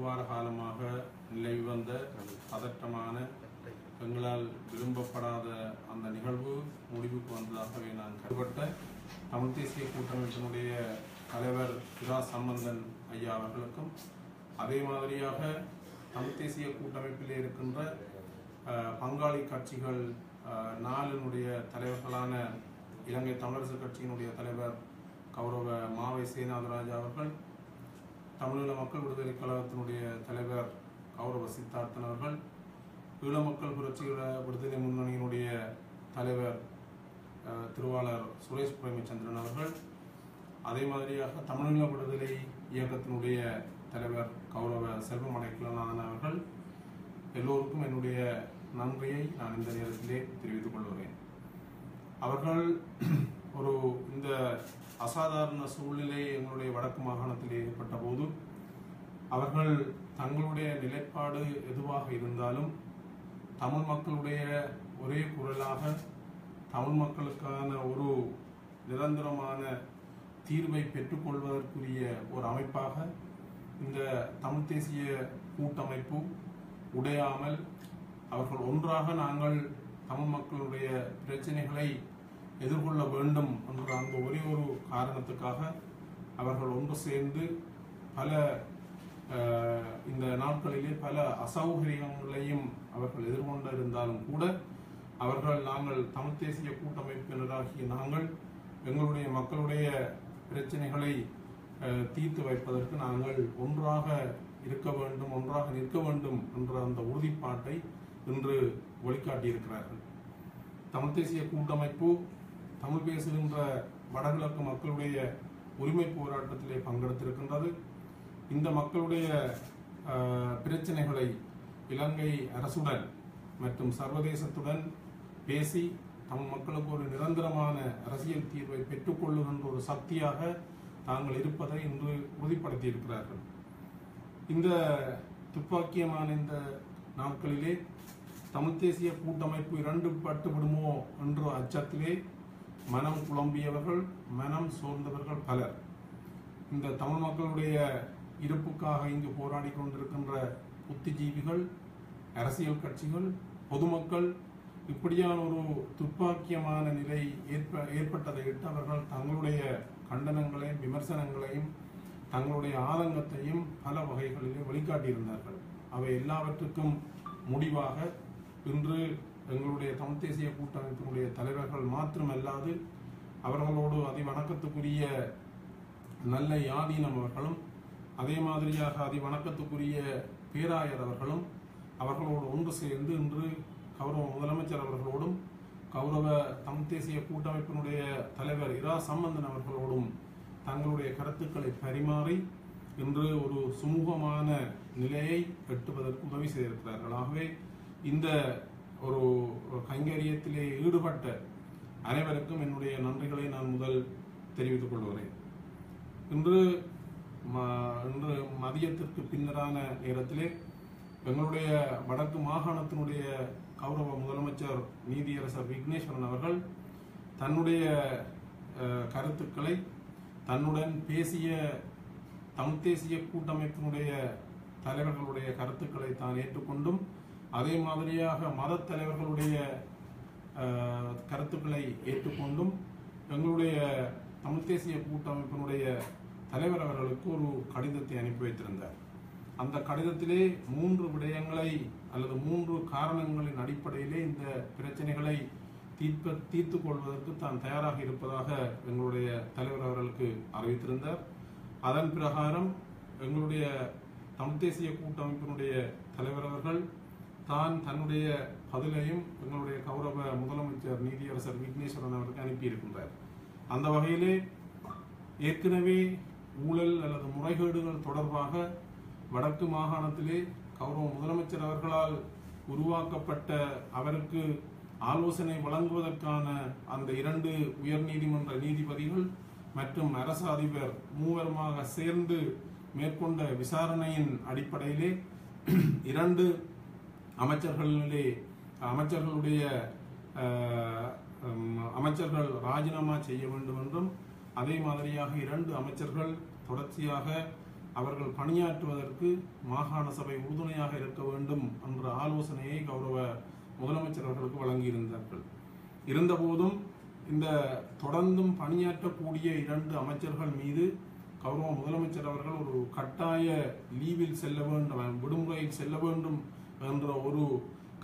வார காலமாக நிலவி வந்த பதற்றமான எங்களால் விரும்பப்படாத அந்த நிகழ்வு முடிவுக்கு வந்ததாகவே நான் கருப்பட்ட தமிழ் தேசிய கூட்டமைப்பினுடைய தலைவர் இரா சம்பந்தன் ஐயா அவர்களுக்கும் அதே மாதிரியாக தமிழ் தேசிய கூட்டமைப்பிலே இருக்கின்ற பங்காளி கட்சிகள் நாளினுடைய தலைவர்களான இலங்கை தமிழரசு கட்சியினுடைய தலைவர் கௌரவ மாவை சேனாதராஜா அவர்கள் தமிழீழ மக்கள் விடுதலை கழகத்தினுடைய தலைவர் கௌரவ சித்தார்த்தன் அவர்கள் ஈழ மக்கள் புரட்சிகர விடுதலை முன்னணியினுடைய தலைவர் திருவாளர் சுரேஷ் பிரேமச்சந்திரன் அவர்கள் அதே மாதிரியாக தமிழீழ விடுதலை இயக்கத்தினுடைய தலைவர் கௌரவ செல்வம் அடைக்கலநாதன் அவர்கள் எல்லோருக்கும் என்னுடைய நன்றியை நான் இந்த நேரத்திலே தெரிவித்துக் கொள்கிறேன். அவர்கள் ஒரு இந்த அசாதாரண சூழ்நிலை எங்களுடைய வடக்கு மாகாணத்தில் ஏற்பட்ட போது அவர்கள் தங்களுடைய நிலைப்பாடு எதுவாக இருந்தாலும் தமிழ் மக்களுடைய ஒரே குரலாக தமிழ் மக்களுக்கான ஒரு நிரந்தரமான தீர்வை பெற்றுக்கொள்வதற்குரிய ஒரு அமைப்பாக இந்த தமிழ் தேசிய கூட்டமைப்பு உடையாமல் அவர்கள் ஒன்றாக நாங்கள் தமிழ் மக்களுடைய பிரச்சனைகளை எதிர்கொள்ள வேண்டும் என்ற அந்த ஒரே ஒரு காரணத்துக்காக அவர்கள் ஒன்று சேர்ந்து பல இந்த நாட்களிலே பல அசௌகரியங்களையும் அவர்கள் எதிர்கொண்டு இருந்தாலும் கூட அவர்கள் நாங்கள் தமிழ் தேசிய கூட்டமைப்பினராகிய நாங்கள் எங்களுடைய மக்களுடைய பிரச்சனைகளை தீர்த்து வைப்பதற்கு நாங்கள் ஒன்றாக இருக்க வேண்டும் ஒன்றாக நிற்க வேண்டும் என்ற அந்த உறுதிப்பாட்டை இன்று வழிகாட்டியிருக்கிறார்கள். தமிழ் தேசிய கூட்டமைப்பு தமிழ் பேசுகின்ற வடகிழக்கு மக்களுடைய உரிமை போராட்டத்திலே பங்கெடுத்திருக்கின்றது. இந்த மக்களுடைய பிரச்சனைகளை இலங்கை அரசுடன் மற்றும் சர்வதேசத்துடன் பேசி தமிழ் மக்களுக்கு ஒரு நிரந்தரமான அரசியல் தீர்வை பெற்றுக்கொள்ளுகின்ற ஒரு சக்தியாக தாங்கள் இருப்பதை இன்று உறுதிப்படுத்தியிருக்கிறார்கள். இந்த துப்பாக்கியமான இந்த நாட்களிலே தமிழ் தேசிய கூட்டமைப்பு இரண்டு பட்டு விடுமோ என்ற அச்சத்திலே மனம் குழம்பியவர்கள் மனம் சோர்ந்தவர்கள் பலர். இந்த தமிழ் மக்களுடைய இருப்புக்காக இங்கு போராடி கொண்டிருக்கின்ற புத்திஜீவிகள் அரசியல் கட்சிகள் பொதுமக்கள் இப்படியான ஒரு துப்பாக்கியமான நிலை ஏற்ப ஏற்பட்டதை இட்டு அவர்கள் தங்களுடைய கண்டனங்களையும் விமர்சனங்களையும் தங்களுடைய ஆதங்கத்தையும் பல வகைகளிலே வெளிக்காட்டியிருந்தார்கள் அவை எல்லாவற்றுக்கும் முடிவாக இன்று எங்களுடைய தமிழ் தேசிய கூட்டமைப்பினுடைய தலைவர்கள் மாத்திரமல்லாது அவர்களோடு அதிவணக்கத்துக்குரிய நல்ல யாதீனம் அவர்களும் அதே மாதிரியாக அதிவணக்கத்துக்குரிய பேராயர் அவர்களும் அவர்களோடு ஒன்று சேர்ந்து இன்று கௌரவ முதலமைச்சர் அவர்களோடும் கௌரவ தமிழ் தேசிய கூட்டமைப்பினுடைய தலைவர் இரா சம்பந்தன் அவர்களோடும் தங்களுடைய கருத்துக்களை பரிமாறி இன்று ஒரு சுமூகமான நிலையை எட்டுவதற்கு உதவி செய்திருக்கிறார்கள் ஆகவே இந்த ஒரு ஒரு கைங்கரியத்திலே ஈடுபட்ட அனைவருக்கும் என்னுடைய நன்றிகளை நான் முதல் தெரிவித்துக் கொள்கிறேன். இன்று ம- இன்று மதியத்திற்கு பின்னரான நேரத்திலே எங்களுடைய வடக்கு மாகாணத்தினுடைய கௌரவ முதலமைச்சர் நீதியரசர் விக்னேஸ்வரன் அவர்கள் தன்னுடைய கருத்துக்களை தன்னுடன் பேசிய தமிழ் தேசிய கூட்டமைப்பினுடைய தலைவர்களுடைய கருத்துக்களை தான் ஏற்றுக்கொண்டும் அதே மாதிரியாக மத தலைவர்களுடைய கருத்துக்களை ஏற்றுக்கொண்டும் எங்களுடைய தமிழ் தேசிய கூட்டமைப்பினுடைய தலைவர் அவர்களுக்கு ஒரு கடிதத்தை அனுப்பி வைத்திருந்தார். அந்த கடிதத்திலே மூன்று விடயங்களை அல்லது மூன்று காரணங்களின் அடிப்படையிலே இந்த பிரச்சனைகளை தீர்ப்ப தீர்த்து கொள்வதற்கு தான் தயாராக இருப்பதாக எங்களுடைய தலைவர் அவர்களுக்கு அறிவித்திருந்தார். அதன் பிரகாரம் எங்களுடைய தமிழ் தேசிய கூட்டமைப்பினுடைய தலைவர் அவர்கள் தான் தன்னுடைய பதிலையும் எங்களுடைய கௌரவ முதலமைச்சர் நீதியரசர் விக்னேஸ்வரன் அவருக்கு அனுப்பியிருக்கின்றார். அந்த வகையிலே ஏற்கனவே ஊழல் அல்லது முறைகேடுகள் தொடர்பாக வடக்கு மாகாணத்திலே கௌரவ முதலமைச்சர் அவர்களால் உருவாக்கப்பட்ட அவருக்கு ஆலோசனை வழங்குவதற்கான அந்த இரண்டு உயர்நீதிமன்ற நீதிபதிகள் மற்றும் அரசு அதிபர் மூவருமாக சேர்ந்து மேற்கொண்ட விசாரணையின் அடிப்படையிலே இரண்டு அமைச்சர்களிலே அமைச்சர்களுடைய அமைச்சர்கள் ராஜினாமா செய்ய வேண்டும் என்றும் அதே மாதிரியாக இரண்டு அமைச்சர்கள் தொடர்ச்சியாக அவர்கள் பணியாற்றுவதற்கு மாகாண சபை உறுதுணையாக இருக்க வேண்டும் என்ற ஆலோசனையை கௌரவ முதலமைச்சர் அவர்களுக்கு வழங்கியிருந்தார்கள். இருந்தபோதும் இந்த தொடர்ந்தும் பணியாற்றக்கூடிய இரண்டு அமைச்சர்கள் மீது கௌரவ முதலமைச்சர் அவர்கள் ஒரு கட்டாய லீவில் செல்ல வேண்டும் விடுமுறையில் செல்ல வேண்டும் என்ற ஒரு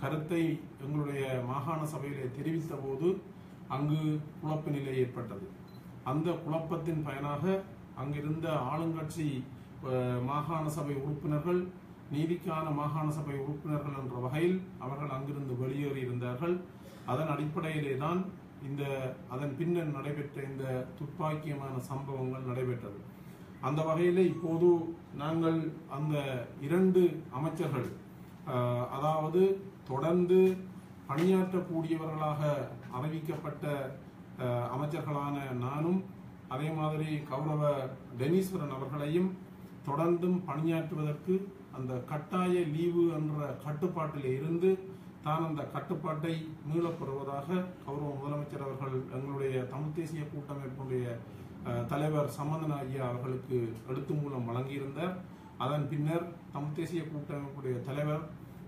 கருத்தை எங்களுடைய மாகாண சபையிலே தெரிவித்த போது அங்கு குழப்ப நிலை ஏற்பட்டது. அந்த குழப்பத்தின் பயனாக அங்கிருந்த ஆளுங்கட்சி மாகாண சபை உறுப்பினர்கள் நீதிக்கான மாகாண சபை உறுப்பினர்கள் என்ற வகையில் அவர்கள் அங்கிருந்து வெளியேறி இருந்தார்கள். அதன் அடிப்படையிலே தான் இந்த அதன் பின்னர் நடைபெற்ற இந்த துப்பாக்கியமான சம்பவங்கள் நடைபெற்றது. அந்த வகையிலே இப்போது நாங்கள் அந்த இரண்டு அமைச்சர்கள் அதாவது தொடர்ந்து பணியாற்றக்கூடியவர்களாக அறிவிக்கப்பட்ட அமைச்சர்களான நானும் அதே மாதிரி கௌரவ டெனீஸ்வரன் அவர்களையும் தொடர்ந்தும் பணியாற்றுவதற்கு அந்த கட்டாய லீவு என்ற கட்டுப்பாட்டில் இருந்து தான் அந்த கட்டுப்பாட்டை மீளப்படுவதாக கௌரவ முதலமைச்சர் அவர்கள் எங்களுடைய தமிழ் தேசிய கூட்டமைப்பினுடைய தலைவர் சம்பந்தன் ஐயா அவர்களுக்கு எழுத்து மூலம் வழங்கியிருந்தார். அதன் பின்னர் தமிழ் தேசிய கூட்டமைப்புடைய தலைவர்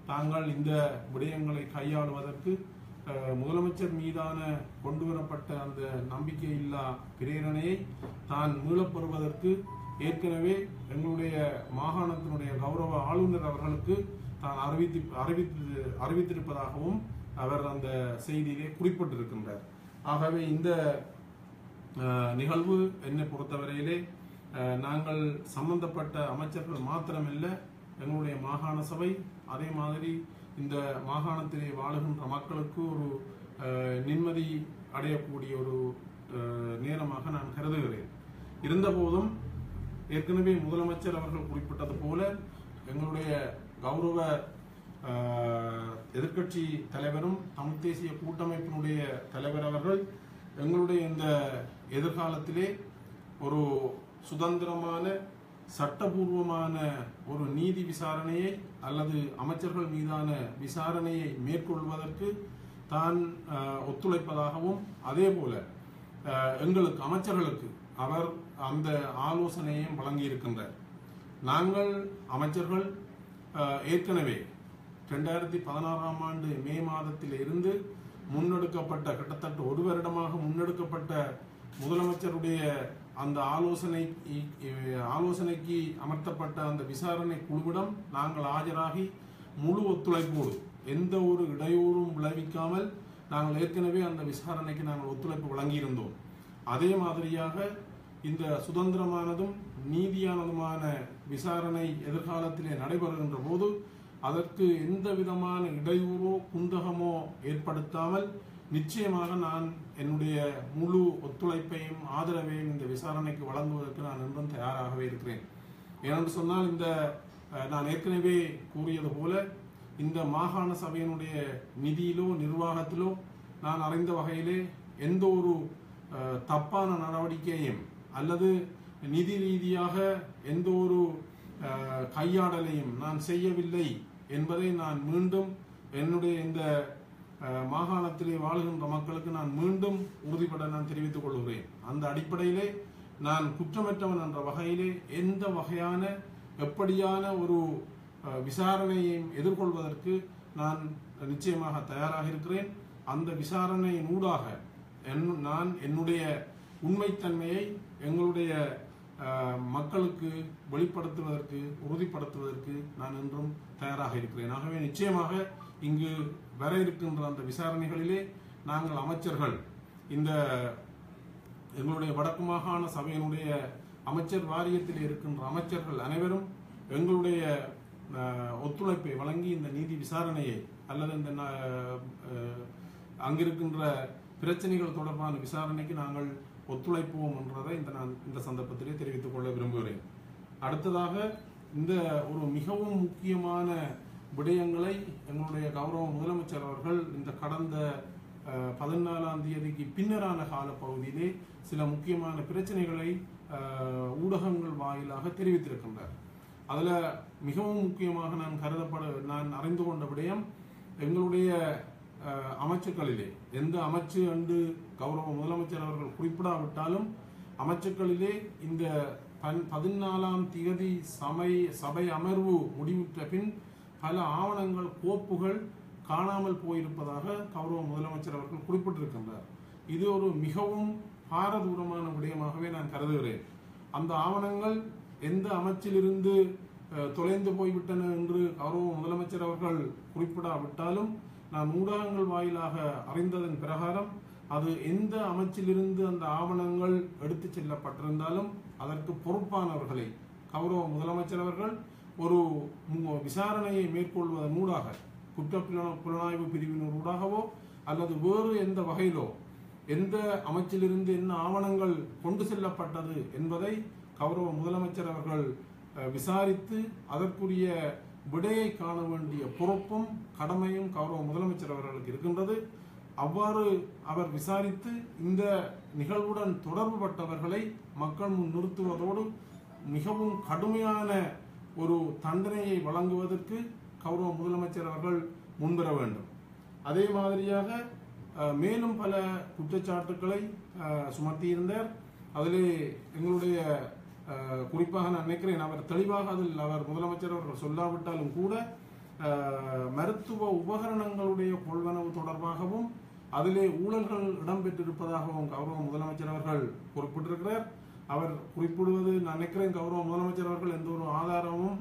தாங்கள் இந்த விடயங்களை கையாளுவதற்கு முதலமைச்சர் மீதான கொண்டு வரப்பட்ட அந்த நம்பிக்கையில்லா பிரேரணையை தான் மீளப்பெறுவதற்கு ஏற்கனவே எங்களுடைய மாகாணத்தினுடைய கௌரவ ஆளுநர் அவர்களுக்கு தான் அறிவித்து அறிவித்து அறிவித்திருப்பதாகவும் அவர் அந்த செய்தியிலே குறிப்பிட்டிருக்கின்றார். ஆகவே இந்த நிகழ்வு என்னை பொறுத்தவரையிலே நாங்கள் சம்பந்தப்பட்ட அமைச்சர்கள் மாத்திரமல்ல எங்களுடைய மாகாண சபை அதே மாதிரி இந்த மாகாணத்திலே வாழுகின்ற மக்களுக்கு ஒரு நிம்மதி அடையக்கூடிய ஒரு நேரமாக நான் கருதுகிறேன். இருந்தபோதும் ஏற்கனவே முதலமைச்சர் அவர்கள் குறிப்பிட்டது போல எங்களுடைய கௌரவ எதிர்கட்சி எதிர்க்கட்சி தலைவரும் தமிழ் தேசிய கூட்டமைப்பினுடைய தலைவர் அவர்கள் எங்களுடைய இந்த எதிர்காலத்திலே ஒரு சுதந்திரமான சட்டபூர்வமான ஒரு நீதி விசாரணையை அல்லது அமைச்சர்கள் மீதான விசாரணையை மேற்கொள்வதற்கு தான் ஒத்துழைப்பதாகவும் அதே போல எங்களுக்கு அமைச்சர்களுக்கு அவர் அந்த ஆலோசனையையும் வழங்கியிருக்கின்றார். நாங்கள் அமைச்சர்கள் ஏற்கனவே ரெண்டாயிரத்தி பதினாறாம் ஆண்டு மே மாதத்தில் இருந்து முன்னெடுக்கப்பட்ட கிட்டத்தட்ட ஒரு வருடமாக முன்னெடுக்கப்பட்ட முதலமைச்சருடைய அந்த ஆலோசனை ஆலோசனைக்கு அமர்த்தப்பட்ட அந்த விசாரணை குழுவிடம் நாங்கள் ஆஜராகி முழு ஒத்துழைப்போடு எந்த ஒரு இடையூறும் விளைவிக்காமல் நாங்கள் ஏற்கனவே அந்த விசாரணைக்கு நாங்கள் ஒத்துழைப்பு வழங்கியிருந்தோம். அதே மாதிரியாக இந்த சுதந்திரமானதும் நீதியானதுமான விசாரணை எதிர்காலத்திலே நடைபெறுகின்ற போது அதற்கு எந்த விதமான இடையூறோ குந்தகமோ ஏற்படுத்தாமல் நிச்சயமாக நான் என்னுடைய முழு ஒத்துழைப்பையும் ஆதரவையும் இந்த விசாரணைக்கு வழங்குவதற்கு நான் என்றும் தயாராகவே இருக்கிறேன். ஏனென்று சொன்னால் இந்த நான் ஏற்கனவே கூறியது போல இந்த மாகாண சபையினுடைய நிதியிலோ நிர்வாகத்திலோ நான் அறிந்த வகையிலே எந்த ஒரு தப்பான நடவடிக்கையும் அல்லது நிதி ரீதியாக எந்த ஒரு கையாடலையும் நான் செய்யவில்லை என்பதை நான் மீண்டும் என்னுடைய இந்த மாகாணத்திலே வாழுகின்ற மக்களுக்கு நான் மீண்டும் உறுதிப்பட நான் தெரிவித்துக் கொள்கிறேன். அந்த அடிப்படையிலே நான் குற்றமற்றவன் என்ற வகையிலே எந்த வகையான எப்படியான ஒரு விசாரணையையும் எதிர்கொள்வதற்கு நான் நிச்சயமாக தயாராக இருக்கிறேன். அந்த விசாரணையின் ஊடாக என்- நான் என்னுடைய உண்மைத்தன்மையை எங்களுடைய மக்களுக்கு வெளிப்படுத்துவதற்கு உறுதிப்படுத்துவதற்கு நான் இன்றும் தயாராக இருக்கிறேன். ஆகவே நிச்சயமாக இங்கு வர இருக்கின்ற அந்த விசாரணைகளிலே நாங்கள் அமைச்சர்கள் இந்த எங்களுடைய வடக்கு மாகாண சபையினுடைய அமைச்சர் வாரியத்தில் இருக்கின்ற அமைச்சர்கள் அனைவரும் எங்களுடைய ஒத்துழைப்பை வழங்கி இந்த நீதி விசாரணையை அல்லது இந்த அங்கிருக்கின்ற பிரச்சனைகள் தொடர்பான விசாரணைக்கு நாங்கள் ஒத்துழைப்போம் என்றதை இந்த நான் இந்த சந்தர்ப்பத்திலே தெரிவித்துக் கொள்ள விரும்புகிறேன். அடுத்ததாக இந்த ஒரு மிகவும் முக்கியமான விடயங்களை எங்களுடைய கௌரவ முதலமைச்சர் அவர்கள் இந்த கடந்த பதினாலாம் தேதிக்கு பின்னரான காலப்பகுதியிலே சில முக்கியமான பிரச்சனைகளை ஊடகங்கள் வாயிலாக தெரிவித்திருக்கின்றார். அதில் மிகவும் முக்கியமாக நான் கருதப்பட நான் அறிந்து கொண்ட விடயம் எங்களுடைய அமைச்சுக்களிலே. எந்த அமைச்சு அன்று கௌரவ முதலமைச்சர் அவர்கள் குறிப்பிடாவிட்டாலும் அமைச்சுக்களிலே இந்த பன் பதினாலாம் தேதி சமை சபை அமர்வு முடிவுற்ற பின் பல ஆவணங்கள் கோப்புகள் காணாமல் போயிருப்பதாக கௌரவ முதலமைச்சர் அவர்கள் குறிப்பிட்டிருக்கின்றார். இது ஒரு மிகவும் பாரதூரமான விடயமாகவே நான் கருதுகிறேன். அந்த ஆவணங்கள் எந்த அமைச்சிலிருந்து தொலைந்து போய்விட்டன என்று கௌரவ முதலமைச்சர் அவர்கள் குறிப்பிடாவிட்டாலும் நான் ஊடகங்கள் வாயிலாக அறிந்ததன் பிரகாரம் அது எந்த அமைச்சிலிருந்து அந்த ஆவணங்கள் எடுத்துச் செல்லப்பட்டிருந்தாலும் அதற்கு பொறுப்பானவர்களை கௌரவ முதலமைச்சர் அவர்கள் ஒரு விசாரணையை மேற்கொள்வதன் ஊடாக குற்ற புலனா- புலனாய்வு பிரிவினர் ஊடாகவோ அல்லது வேறு எந்த வகையிலோ எந்த அமைச்சிலிருந்து என்ன ஆவணங்கள் கொண்டு செல்லப்பட்டது என்பதை கௌரவ முதலமைச்சர் அவர்கள் விசாரித்து அதற்குரிய விடையை காண வேண்டிய பொறுப்பும் கடமையும் கௌரவ முதலமைச்சர் அவர்களுக்கு இருக்கின்றது. அவ்வாறு அவர் விசாரித்து இந்த நிகழ்வுடன் தொடர்புபட்டவர்களை மக்கள் முன் நிறுத்துவதோடு மிகவும் கடுமையான ஒரு தண்டனையை வழங்குவதற்கு கௌரவ முதலமைச்சர் அவர்கள் முன்வர வேண்டும். அதே மாதிரியாக மேலும் பல குற்றச்சாட்டுக்களை சுமத்தியிருந்தார். அதிலே எங்களுடைய குறிப்பாக நான் நினைக்கிறேன் அவர் தெளிவாக அதில் அவர் முதலமைச்சர் அவர்கள் சொல்லாவிட்டாலும் கூட மருத்துவ உபகரணங்களுடைய கொள்வனவு தொடர்பாகவும் அதிலே ஊழல்கள் இடம்பெற்றிருப்பதாகவும் கௌரவ முதலமைச்சர் அவர்கள் குறிப்பிட்டிருக்கிறார். அவர் குறிப்பிடுவது நான் நினைக்கிறேன் கௌரவ முதலமைச்சர் அவர்கள் எந்த ஒரு ஆதாரமும்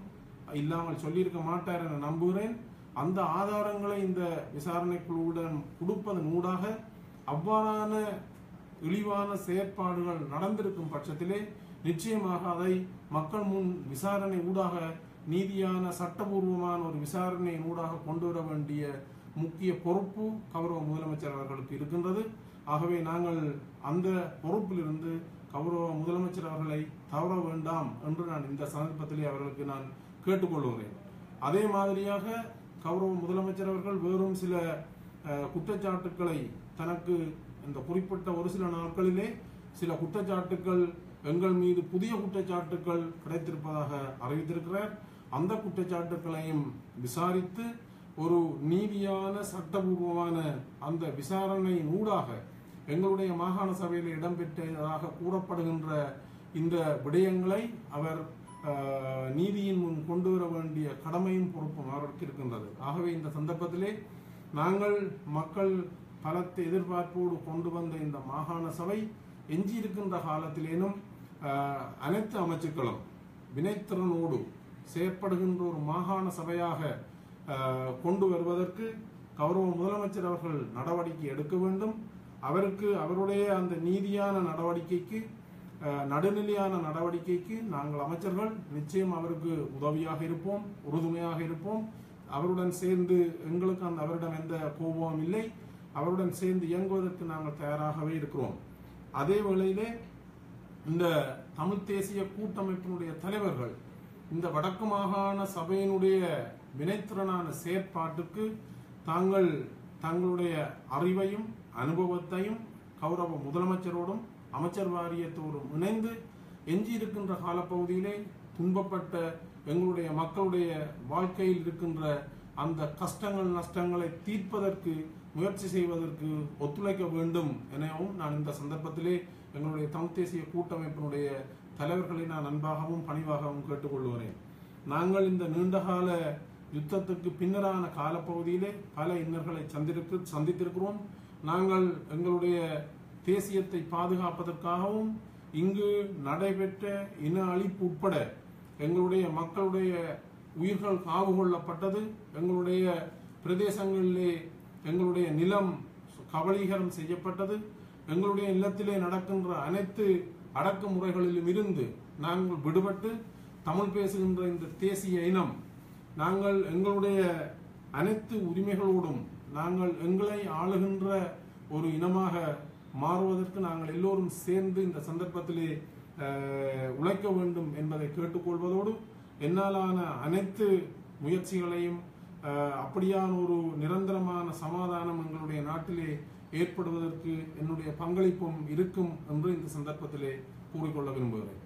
இல்லாமல் சொல்லியிருக்க மாட்டார் என நம்புகிறேன். அந்த ஆதாரங்களை இந்த விசாரணை குழுவுடன் கொடுப்பதன் ஊடாக அவ்வாறான இழிவான செயற்பாடுகள் நடந்திருக்கும் பட்சத்திலே நிச்சயமாக அதை மக்கள் முன் விசாரணை ஊடாக நீதியான சட்டபூர்வமான ஒரு விசாரணையின் ஊடாக கொண்டு வர வேண்டிய முக்கிய பொறுப்பு கௌரவ முதலமைச்சர் அவர்களுக்கு இருக்கின்றது. ஆகவே நாங்கள் அந்த பொறுப்பிலிருந்து கௌரவ முதலமைச்சர் அவர்களை தவற வேண்டாம் என்று நான் இந்த சந்தர்ப்பத்திலே அவர்களுக்கு நான் கேட்டுக்கொள்கிறேன். அதே மாதிரியாக கௌரவ முதலமைச்சர் அவர்கள் வேறும் சில குற்றச்சாட்டுக்களை தனக்கு இந்த குறிப்பிட்ட ஒரு சில நாட்களிலே சில குற்றச்சாட்டுக்கள் எங்கள் மீது புதிய குற்றச்சாட்டுக்கள் கிடைத்திருப்பதாக அறிவித்திருக்கிறார். அந்த குற்றச்சாட்டுக்களையும் விசாரித்து ஒரு நீதியான சட்டபூர்வமான அந்த விசாரணையின் ஊடாக எங்களுடைய மாகாண சபையில் இடம்பெற்றதாக கூறப்படுகின்ற இந்த விடயங்களை அவர் நீதியின் முன் கொண்டு வர வேண்டிய கடமையும் பொறுப்பும் அவருக்கு இருக்கின்றது. ஆகவே இந்த சந்தர்ப்பத்திலே நாங்கள் மக்கள் பலத்தை எதிர்பார்ப்போடு கொண்டு வந்த இந்த மாகாண சபை எஞ்சியிருக்கின்ற காலத்திலேனும் அனைத்து அமைச்சுக்களும் வினைத்திறனோடு செயற்படுகின்ற ஒரு மாகாண சபையாக கொண்டு வருவதற்கு கௌரவ முதலமைச்சர் அவர்கள் நடவடிக்கை எடுக்க வேண்டும். அவருக்கு அவருடைய அந்த நீதியான நடவடிக்கைக்கு நடுநிலையான நடவடிக்கைக்கு நாங்கள் அமைச்சர்கள் நிச்சயம் அவருக்கு உதவியாக இருப்போம் உறுதுணையாக இருப்போம். அவருடன் சேர்ந்து எங்களுக்கு அந்த அவரிடம் எந்த கோபமும் இல்லை. அவருடன் சேர்ந்து இயங்குவதற்கு நாங்கள் தயாராகவே இருக்கிறோம். அதே வேளையிலே இந்த தமிழ் தேசிய கூட்டமைப்பினுடைய தலைவர்கள் இந்த வடக்கு மாகாண சபையினுடைய வினைத்திறனான செயற்பாட்டுக்கு தாங்கள் தங்களுடைய அறிவையும் அனுபவத்தையும் கௌரவ முதலமைச்சரோடும் அமைச்சர் வாரியத்தோடும் இணைந்து எஞ்சியிருக்கின்ற காலப்பகுதியிலே துன்பப்பட்ட எங்களுடைய மக்களுடைய வாழ்க்கையில் இருக்கின்ற அந்த கஷ்டங்கள் நஷ்டங்களை தீர்ப்பதற்கு முயற்சி செய்வதற்கு ஒத்துழைக்க வேண்டும் எனவும் நான் இந்த சந்தர்ப்பத்திலே எங்களுடைய தமிழ் தேசிய கூட்டமைப்பினுடைய தலைவர்களை நான் அன்பாகவும் பணிவாகவும் கேட்டுக்கொள்கிறேன். நாங்கள் இந்த நீண்டகால யுத்தத்துக்கு பின்னரான காலப்பகுதியிலே பல இன்னர்களை சந்திருக்கு சந்தித்திருக்கிறோம். நாங்கள் எங்களுடைய தேசியத்தை பாதுகாப்பதற்காகவும் இங்கு நடைபெற்ற இன அழிப்பு உட்பட எங்களுடைய மக்களுடைய உயிர்கள் காவு கொள்ளப்பட்டது. எங்களுடைய பிரதேசங்களிலே எங்களுடைய நிலம் கபலீகரம் செய்யப்பட்டது. எங்களுடைய இல்லத்திலே நடக்கின்ற அனைத்து அடக்குமுறைகளிலும் இருந்து நாங்கள் விடுபட்டு தமிழ் பேசுகின்ற இந்த தேசிய இனம் நாங்கள் எங்களுடைய அனைத்து உரிமைகளோடும் நாங்கள் எங்களை ஆளுகின்ற ஒரு இனமாக மாறுவதற்கு நாங்கள் எல்லோரும் சேர்ந்து இந்த சந்தர்ப்பத்திலே உழைக்க வேண்டும் என்பதை கேட்டுக்கொள்வதோடு என்னாலான அனைத்து முயற்சிகளையும் அப்படியான ஒரு நிரந்தரமான சமாதானம் எங்களுடைய நாட்டிலே ஏற்படுவதற்கு என்னுடைய பங்களிப்பும் இருக்கும் என்று இந்த சந்தர்ப்பத்திலே கூறிக்கொள்ள விரும்புகிறேன்.